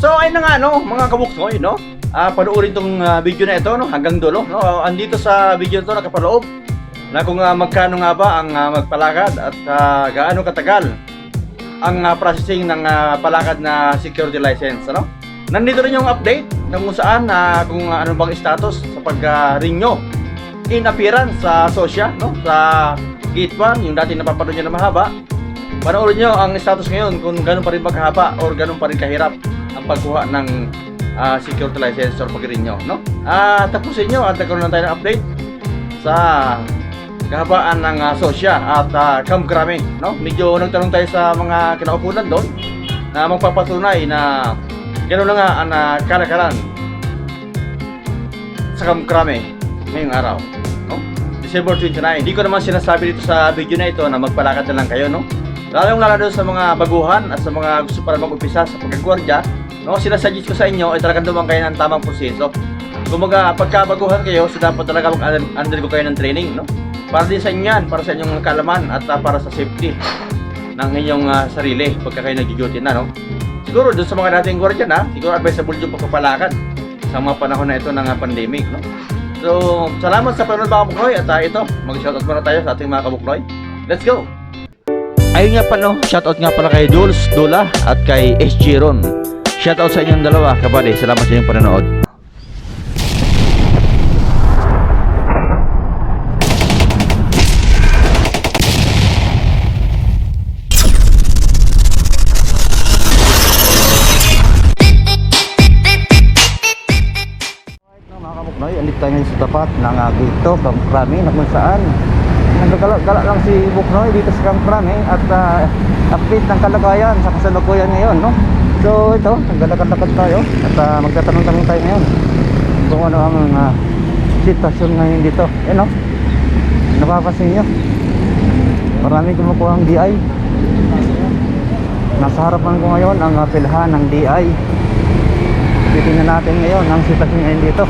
So ayun na nga no, mga kabuksoy no. Ah, panoorin tong ah, video na ito no hanggang dulo no. Andito sa video to nakapaloob na kung ah, magkano nga ba ang ah, magpalakad at ah, gaano katagal ang ah, processing ng ah, palakad na security license ano. Nandito rin yung update ng kung saan na kung ah, ano bang status sa pag-renew in appearance sa SOSYA no sa Gate 1 yung dati napapanood nyo na mahaba Panoorin nyo ang status ngayon kung ganun pa rin ba kahaba or ganun pa rin kahirap ang pagkuha ng ah, security license or pag-renew, no? Ah, tapusin nyo at nagkaroon na tayo ng update sa kahabaan ng uh, sosya at uh, kamgrame, no? Medyo nagtanong tayo sa mga kinaupunan doon na magpapatunay na gano'n na nga ang uh, kalakaran sa kamgrame ngayong araw, no? December 29. Hindi ko naman sinasabi dito sa video na ito na magpalakad na lang kayo, no? Lalong lalo sa mga baguhan at sa mga gusto para mag-umpisa sa pagkagwardya, no? Sinasuggest ko sa inyo ay talagang dumaan kayo ng tamang proseso. Kumbaga, pagkabaguhan kayo, so dapat talaga mag-undergo kayo ng training, no? Para din sa inyo para sa inyong kalaman at ah, para sa safety ng inyong ah, sarili pagka kayo nag-duty na, no? Siguro doon sa mga dating gwardiya na, siguro advisable yung pagpapalakad sa mga panahon na ito ng ah, pandemic, no? So, salamat sa panonood mga kabuknoy at uh, ito, mag-shoutout muna tayo sa ating mga kabuknoy. Let's go! Ayun nga pala, shoutout nga pala kay Jules Dula at kay SG Ron. Shoutout sa inyong dalawa, kabady. Salamat sa inyong panonood. Tayo sa tapat ng uh, Gito, Kamkrami, na kung saan nagagala lang si Buknoy dito sa Kamkrami at uh, update ng kalagayan sa kasalukuyan ngayon, no? So ito, naglalakad-lakad tayo at uh, magtatanong-tanong tayo ngayon kung ano ang uh, sitwasyon ngayon dito. Yan, no? Napapasin nyo. Maraming kumukuha ang DI. Nasa harapan ko ngayon ang uh, pilhan ng DI. Titingnan natin ngayon ang sitwasyon ngayon dito.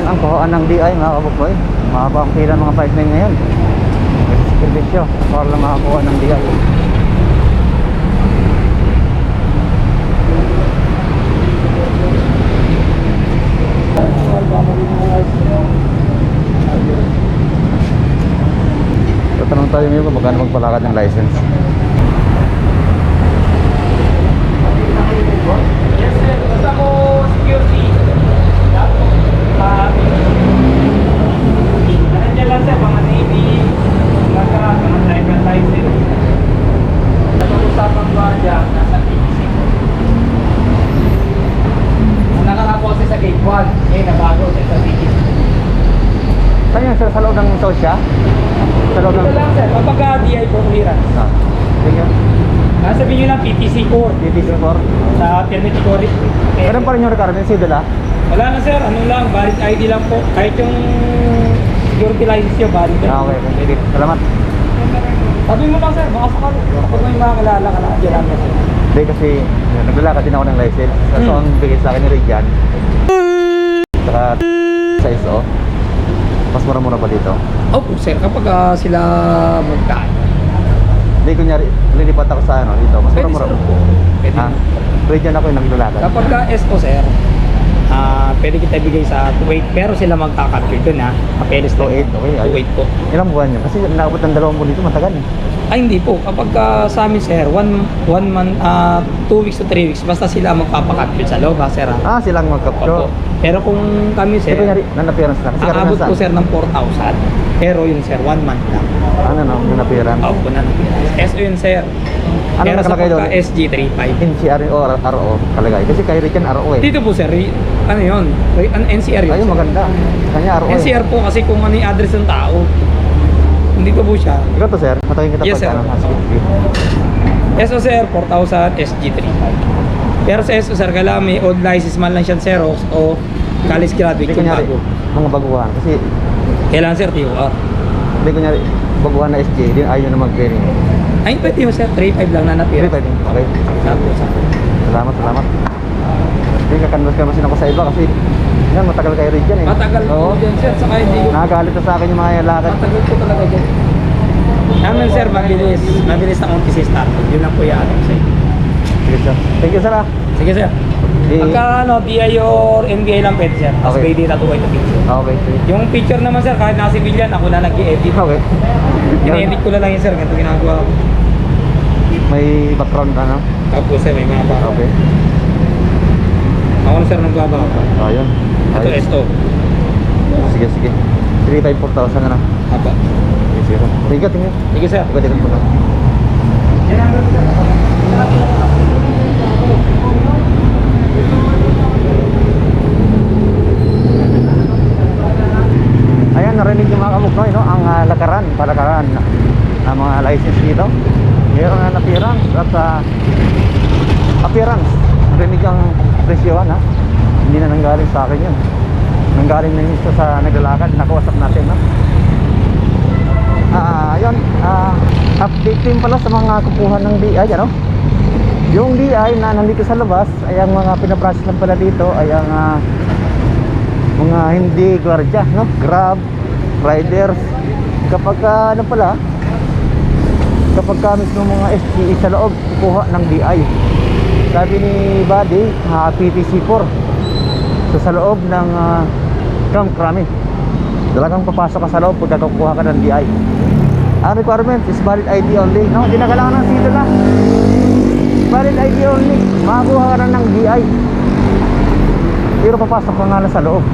Yan ang kuhaan ng DI mga kabukboy. Mahaba ang pila mga pipeline ngayon. May servisyo para lang makakuha ng DI. Tatanong tayo ngayon kung magkano magpalakad ng license. Yes sir, basta ko security. Ah, nandiyan lang sir, mga Navy, mga mga driver license. Nag-usapang gwardiya, nasa PTC ko. Ang nakakapose sa gate 1, eh nabago sir sa PTC. Saan yan sir? Sa loob ng Sosya? Sa loob ng... Ito lang sir, kapag ah, DI po clearance, Ah, sige. nasabihin nyo lang PTC core DTC4. sa permit core. Eh, Meron pa rin yung requirement si Dela. Wala na sir, ano lang, valid ID lang po. Kahit yung security license nyo, valid lang. Ah, okay. Sige. Salamat. Sabi mo lang sir, baka sakali. Kapag may mga kilala ka na, dyan lang sir. Hindi kasi naglalakad din ako ng license. Kaso Hmm. ang bigay sa akin ni Regan. Saka sa ISO. Mas mura-mura pa dito. Opo sir, kapag ah, sila magkaan. Hindi kunyari, lilipat ako sa ano dito. Mas Pwede mura-mura. sir po. Pwede. Regan ako yung naglalakad. Kapag ka SO sir, ah pwede kita bigay sa 28 pero sila magkakapture dun ha. Kapeles 28, okay, ayos. 28 po. Ilang buwan yun? Kasi nakabot ng dalawang buwan dito, matagal eh. Ay hindi po, kapag ka sa amin sir, one, one month, ah 2 weeks to 3 weeks, basta sila magpapakapture sa loob ha sir ha. Ah, silang. Opo. Pero kung kami sir, kunyari, non-appearance na. Kasi aabot karanasan. po sir ng 4,000. Pero yun sir, one month lang. Ano no, non-appearance. Opo na. SO yun sir. Ano Pero sa nakalagay doon? pagka SG 35. NCR o RO kalagay. Kasi kay Regan RO eh. Dito po sir, ano yun? Re- An NCR yun. Ayun, sir. maganda. Kanya RO eh. NCR po kasi kung ano yung address ng tao. Ko po siya. Ikaw to sir, matagin kita Yes, pagka sir. ano. Ah, sige. SO sir, 4,000 SG 35. Pero sa SO sir, kailangan may old license man lang siya Xerox o college graduate Hindi yung kunyari, bago. mga baguhan. Kasi, Kailangan sir, TOR. hindi kunyari, baguhan na SJ, din ayaw na mag-training. Ay, pwede mo sir, 3,500 lang na Hindi napira. pwede. Okay. Sabi ko sa Salamat, salamat. Hindi kakanvas-kanvasin ako sa iba kasi yan, matagal kayo rin dyan eh. Matagal Oo. dyan sir, saka hindi ko Nakagalit na sa akin yung mga lakad. Matagal po talaga dyan. Namin sir, mabilis. Mabilis na umpisa start. Yun lang po yung sa inyo. Sige sir. Thank you sir ah. Sige sir. Eh, Pagka ano, DI or NBI lang pwede sir. Tapos Okay. pwede tatuwa ito picture. Okay, sige. Yung picture naman sir, kahit nasa civilian, ako na nag-i-edit. Okay. In-edit ko na lang yun sir, ganito ginagawa ko. May background ka, no? Tapos sir, may mga baka. Okay. Ako na sir nagbabaka. Ayun. Ito. SO. Sige, sige. 354,000 na na. Apa. Sige, sige. Tingnan, tingnan. Sige sir. Tingnan, tingnan ko na. Ayan, narinig yung mga kamuknoy, no? Ang ah, lakaran, palakaran ng mga license dito. Meron na appearance at ah, appearance. Narinig ang presyohan, ha? Hindi na nanggaling sa akin yun. Nanggaling na yun sa naglalakad. Nakuwasap natin, no? Ah, ayun, ah, update din pala sa mga kukuha ng DI, ano? Yung DI na nandito sa labas, ay ang mga pinaprocess lang pala dito ay ang ah, mga hindi gwardiya, no? Grab, riders. Kapag ah, ano pala, kapag ka mismo mga SGE sa loob, kukuha ng DI. Sabi ni Buddy, ah, PTC4. So sa loob ng uh, Camp Krami. Talagang papasok ka sa loob pagka kukuha ka ng DI. Ang requirement is valid ID only. No, hindi na kailangan ng sito na. Valid ID only. Makakuha ka ng DI. Pero papasok ka nga lang sa loob.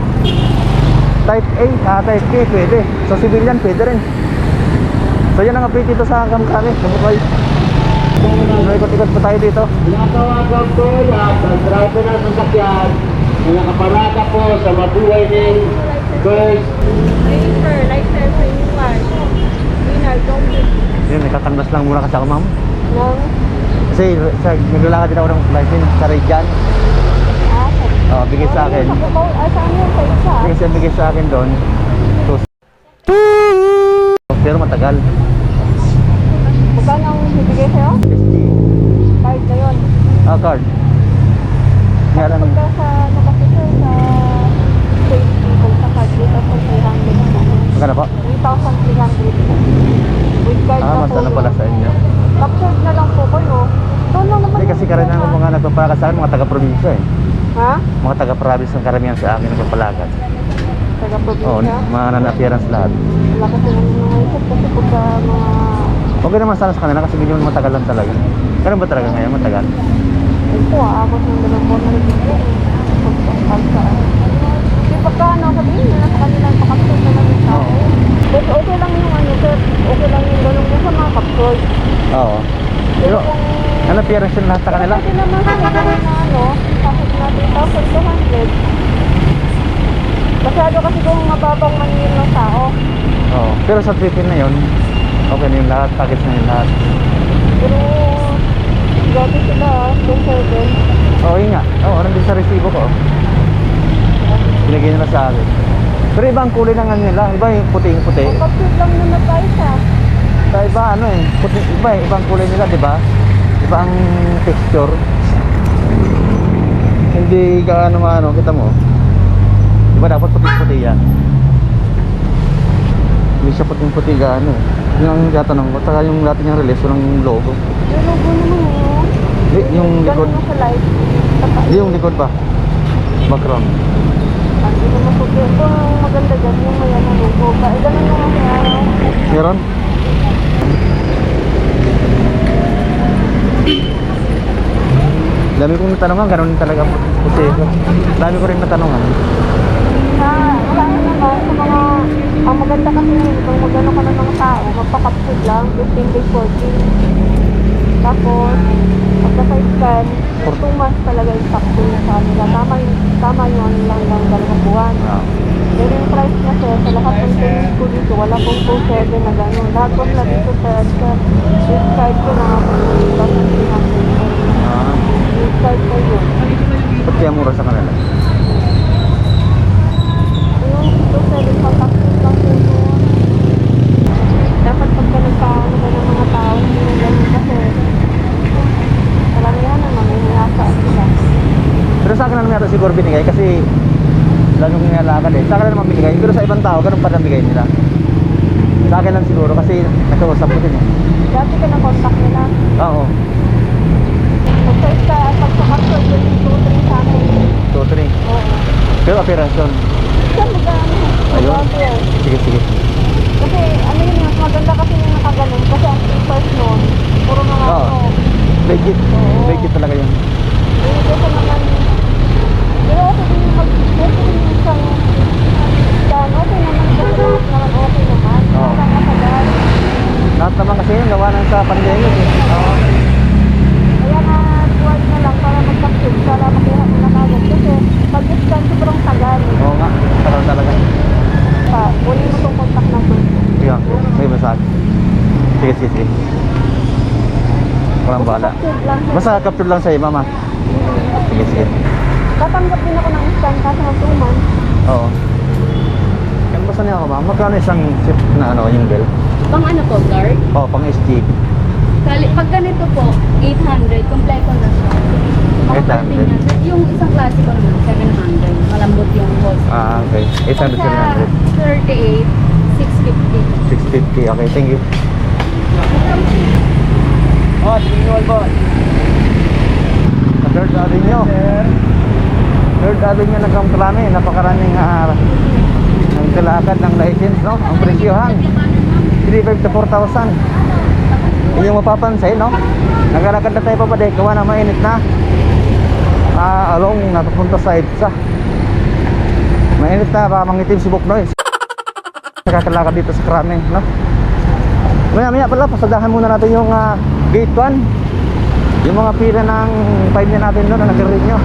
Type A, ah, type K, pwede. So civilian, pwede rin. So yan ang update dito sa Camp Krami. Lumukay. Ikot-ikot pa tayo dito. Tinatawagan ko lahat ng driver ng sasakyan na nakaparada po sa mabuhay ng first Paper, license renewal. Winner, don't Yun, nakakanvas lang muna kasi ako ma'am. ng Kasi sa, naglalakad din ako ng license sa Regyan. Oh, bigay sa akin. Ah, yun? Sa bigay sa akin doon. Pero matagal. Magkano ang bibigay sa'yo? SD. Card na yun. Ah, card. Lang. Pagka sa, sir, sa safety, kung sa card dito, sa 300. Magkano po? 3,300. With card Ah, na po yun. pala sa inyo. Captured na lang po kayo. Doon lang naman. Hindi kasi ng pinaka- mga sa akin, mga taga-probinsya eh. Ha? Mga taga-province ang karamihan sa akin nagpapalakas. Taga-probinsya? Oo, mga non-appearance lahat. Wala kasi nang mga isip kasi pagka mga Okay naman sana sa kanila kasi medyo matagal lang talaga. Ganun ba talaga ngayon? Matagal? Ito ah, abot ng dalawang buwan na rin yun. Pagkakasaan. Kasi pagka ano, sabihin nila sa kanila, pakapsol na lang yung tao. But okay lang yung ano, sir. Okay lang yung ganun mo sa mga kapsol. Oo. Pero, non-appearance yun lahat sa kanila. Pwede naman sa na ano, kahit na 3,200. Masyado kasi kung mababang maningin ng tao. Oo. Pero sa tripin na yun, okay na yung lahat, package na yung lahat. Pero, grabe sila ah, 2,700. Oo, yun nga. Oo, nandun sa resibo ko. Binigay nila sa akin. Pero iba ang kulay ng ano nila. Iba yung puting-puti. Kapsol lang naman tayo sa. Sa iba ano eh. Puti, iba eh. Iba ang kulay nila, di ba? Iba ang texture. Hindi gaano ano, kita mo. Di ba dapat puting-puti yan? Hindi siya puting-puti gaano eh. Yun ang tatanong ko. Saka yung dati niyang release, walang logo. Yung logo naman oh. Hindi, yung likod. Hindi yung likod ba? Background. Hindi naman po. Ang maganda dyan, yung may ano logo. Kaya ganun naman sa ano. Meron? Dami kong natanongan, ganun talaga po. Kasi dami ko rin natanongan. Sa, sa ano naman, sa mga, ang maganda kasi yun, kung magano ka na ng tao, magpa-capture lang, 15 by 14. Tapos, pagka sa scan, for 2 months talaga yung capture sa kanila. Tama tama yung ano lang lang dalawang buwan. Ah. Pero yung price na sir, sa lahat ng training ko dito, wala pong 2.7 na gano'n. Lahat po na dito sa, sa website ko na ako, plus 300. Ah. Website ko yun. Ba't kaya mura sa kanila? Yung 2.7 contacts lang po yun. Dapat pagka ba ng mga tao, hindi na ganun kasi karamihan naman, nasa sila. Pero sa akin naman yata siguro binigay kasi lalo kong nilalakad eh. Sa akin naman binigay. Pero sa ibang tao, ganun pa rin bigay nila. Sa akin lang siguro kasi nakausap ko din eh. Dati ka na contact nila. Oo. Pag sa isa, pag sa capture, operasyon. Siya mag-ano. Ayun. Sige, sige. Kasi ano yun, mas maganda kasi yung nakaganon. Kasi ang papers noon, puro mga Oo. ano. Legit. Legit talaga yun. Yung kasi naman, pero okay din yung mag, okay din yung isang, dan, okay naman kasi lahat naman okay naman. Oo. Walang matagal. Lahat naman kasi yun, gawa ng sa pandemic eh. Oo. Kaya nga, tuwag na lang para mag-vaccine, para makuha mo na kagad. Kasi pag-scan, sobrang tagal. Oo tagal talaga. Pa, kunin mo itong contact number. Sige, may massage. Sige, sige, sige. Walang bala. Lang. Basta capture lang sa'yo, mama. Sige, sige. Tatanggap din ako ng scan kasi ng 2 months. Oo. Yan, basta niya ako, ma'am. Magkano isang chip na ano, yung bell? Pang ano po, guard? Oo, pang SG. Kali, pag ganito po, 800, kompleto na siya. 800. Makaparating na. Yung isang klase ko naman, 700. Malambot yung host. Ah, okay. 800, Pag sa 38, 650. 650. Okay, thank you. Oh, tingin po. Sa Third Avenue. Third Avenue nagkamkalami. Napakaraming uh, ng kalakad ng license, no? Ang presyohan. 3,500 to 4,000. Yun yung mapapansin, no? Naglalakad na tayo pa pa gawa na mainit na. Ah, along napapunta sa EDSA. Mainit na, baka mangitim si Buknoy. Nakakalakad dito sa Krame, no? Maya maya pala, pasadahan muna natin yung ah, gate 1. Yung mga pila ng 5 na natin doon na nag-renew.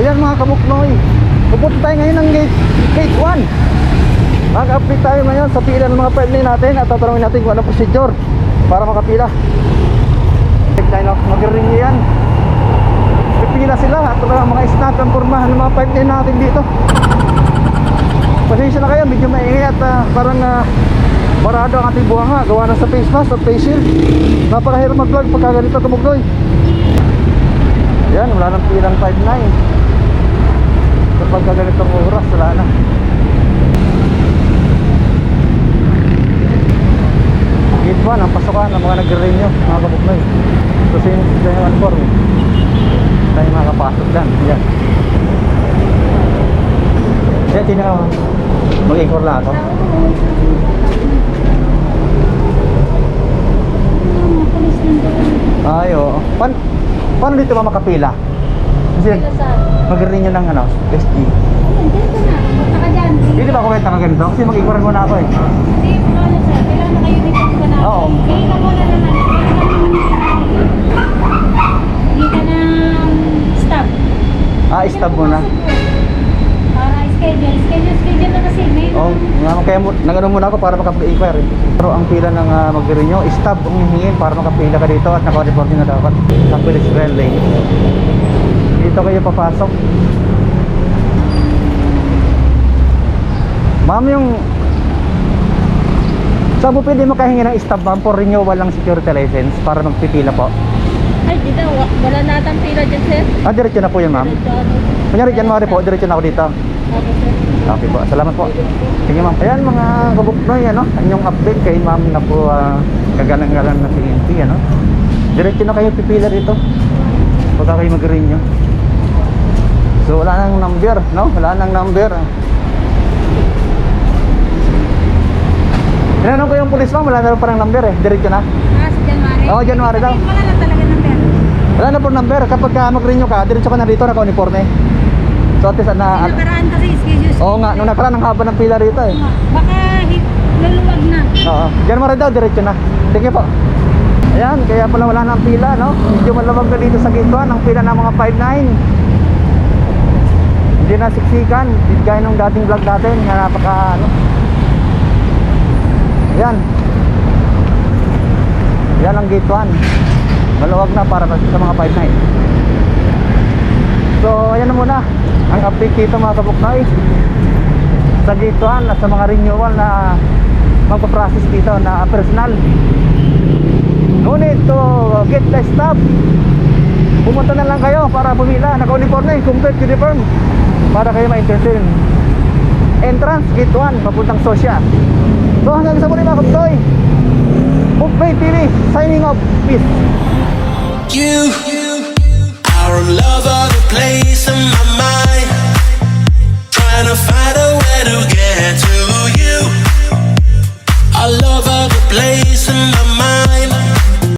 Ayan mga kabuknoy. Pupunta tayo ngayon ng gate, gate 1. Mag-update tayo ngayon sa pila ng mga 5 natin at tatanungin natin kung ano procedure para makapila. Check tayo na mag-renew yan. Pipila sila at mga snack ang pormahan ng mga 5 natin dito. Pasensya na kayo, medyo maingay at ah, parang ah, barado ang ating buhanga. Gawa na sa face mask at face shield. Napakahirap mag-vlog pagka ganito tumugloy. Yan, wala nang pilang 5-9. Kapag ganitong oras, wala na. Gate 1, ang pasokan ng mga nag-renew, mga kabuknoy. So, since sila yung uniform, eh. tayo makakapasok dyan. Yan. Yan, tingnan ko. Mag-incore lang ako. Ay, oo. Pan paano dito ba makapila? Kasi mag-renew ng ano, na. Dyan. Hindi ba ako kwenta ka ganito? Kasi mag-incore muna ako eh. Hindi, ano sir, kailangan naka-uniform ka na. Oo. Hindi ka muna naman. Hindi ka na stop. Ah, stop muna. Schedule. Schedule, schedule na kasi. May Oh, nga kaya mo, nagano muna ako para makapag-inquire. eh. Pero ang pila ng uh, mag-renew, stop ang hihingin para makapila ka dito at naka-reporting na dapat sa pedestrian lane. Dito kayo papasok. Ma'am, yung Saan po pwede makahingi ng stop ma'am for renewal ng security license para magpipila po? Ay, di daw. Wala natang pila dyan, sir. Ah, diretso na po yun ma'am. Kunyari January po, diretso na ako dito. Okay po, salamat po. Sige ma'am. Ayan mga kabuknoy, ano, anyong update kay ma'am na po uh, kagalang-galang na PNP, ano. Diretso na kayo pipila rito. Pagka kayo mag-renew. So wala nang number, no? Wala nang number. Tinanong ko yung pulis ma'am, wala na parang number eh. Diretso na. Ah, sa January? Oo, January daw. Wala na talaga pera. Wala na po number. Kapag ka mag-renew ka, diretso ka na rito, naka-uniforme. So at least, na, Nakaraan kasi schedule. Oo nga, nung nakaraan ang haba ng pila rito eh. Baka luluwag na. Oo. January daw, diretso na. Sige po. Ayan, kaya pala wala na ang pila, no? Medyo malamang na dito sa gintuan, ang pila ng mga 5'9". Hindi na siksikan, gaya nung dating vlog natin, nga napaka, ano. Ayan. Yan ang gate 1. Maluwag na para sa mga 5'9". So, ayan na muna. Ang update dito mga kabuknoy sa 1 at sa mga renewal na magpa-process dito na personal. Need to get the stop pumunta na lang kayo para pumila naka-uniforme, complete uniform para kayo ma-entertain. Entrance gate 1 papuntang Sosya. So hanggang sa muli mga kapitoy Bookbay TV signing off. Peace. You lover, the place in my mind. Trying to find a way to get to you. Love place in my mind.